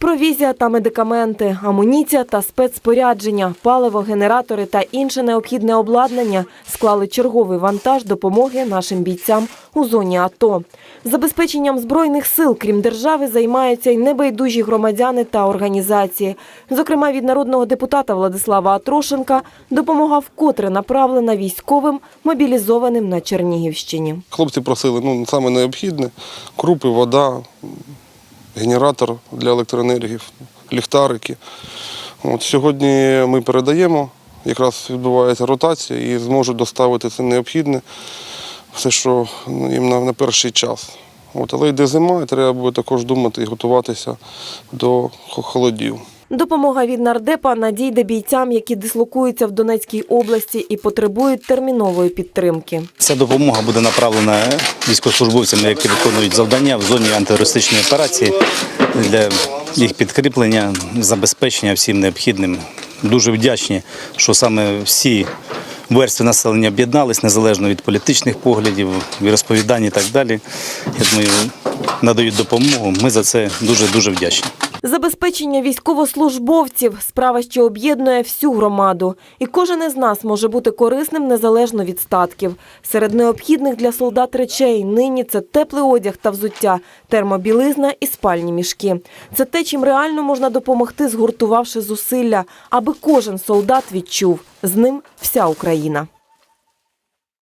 Провізія та медикаменти, амуніція та спецспорядження, паливо, генератори та інше необхідне обладнання склали черговий вантаж допомоги нашим бійцям у зоні АТО. Забезпеченням збройних сил, крім держави, займаються й небайдужі громадяни та організації. Зокрема, від народного депутата Владислава Атрошенка допомога вкотре направлена військовим, мобілізованим на Чернігівщині. Хлопці просили ну, саме необхідне: крупи, вода, генератор для електроенергії, ліхтарики. От, сьогодні ми передаємо, якраз відбувається ротація і зможуть доставити це необхідне, все, що їм на, на перший час. От, але йде зима, і треба буде також думати і готуватися до холодів. Допомога від нардепа надійде бійцям, які дислокуються в Донецькій області і потребують термінової підтримки. Ця допомога буде направлена військовослужбовцям, які виконують завдання в зоні антитерористичної операції для їх підкріплення, забезпечення всім необхідним. Дуже вдячні, що саме всі верстви населення об'єднались незалежно від політичних поглядів, розповідань і так далі. Я думаю, надають допомогу. Ми за це дуже дуже вдячні. Забезпечення військовослужбовців справа, що об'єднує всю громаду, і кожен із нас може бути корисним незалежно від статків. Серед необхідних для солдат речей нині це теплий одяг та взуття, термобілизна і спальні мішки. Це те, чим реально можна допомогти, згуртувавши зусилля, аби кожен солдат відчув з ним вся Україна.